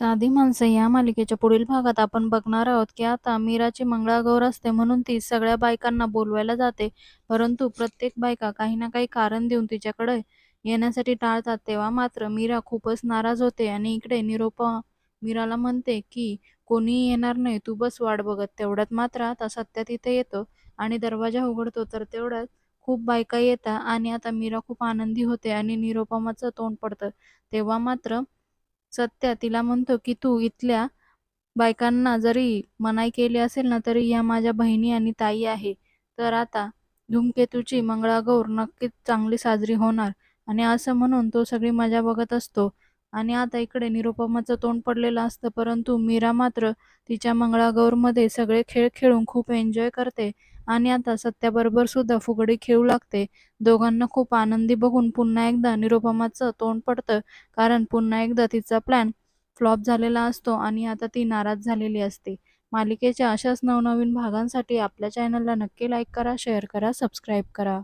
साधी माणसं या मालिकेच्या पुढील भागात आपण बघणार आहोत की आता मीराची मंगळागौर असते म्हणून ती सगळ्या बायकांना बोलवायला जाते. परंतु प्रत्येक बायका काही ना काही कारण देऊन तिच्याकडे येण्यासाठी टाळतात. तेव्हा मात्र मीरा खूपच नाराज होते आणि इकडे निरोपा मीराला म्हणते की कोणीही येणार नाही तू बस वाट बघत. तेवढ्यात मात्र आता सत्या तिथे येतो आणि दरवाजा उघडतो. तर तेवढ्यात खूप बायका येतात आणि आता मीरा खूप आनंदी होते आणि निरोपमाचं तोंड पडतं. तेव्हा मात्र सत्या तिला म्हणतो की तू इथल्या बायकांना जरी मनाई केली असेल ना तरी या माझ्या बहिणी आणि ताई आहे. तर आता धूमकेतूची मंगळागौर नक्कीच चांगली साजरी होणार आणि असं म्हणून तो सगळी मजा बघत असतो. आणि आता इकडे निरुपमाचं तोंड पडलेलं असतं परंतु मीरा मात्र तिच्या मंगळागौरमध्ये सगळे खेळ खेळून खूप एन्जॉय करते आणि आता सत्याबरोबर सुद्धा फुगडी खेळू लागते. दोघांना खूप आनंदी बघून पुन्हा एकदा निरुपमाचं तोंड पडतं कारण पुन्हा एकदा तिचा प्लॅन फ्लॉप झालेला असतो आणि आता ती नाराज झालेली असते. मालिकेच्या अशाच नवनवीन भागांसाठी आपल्या चॅनलला नक्की लाईक करा शेअर करा सबस्क्राईब करा.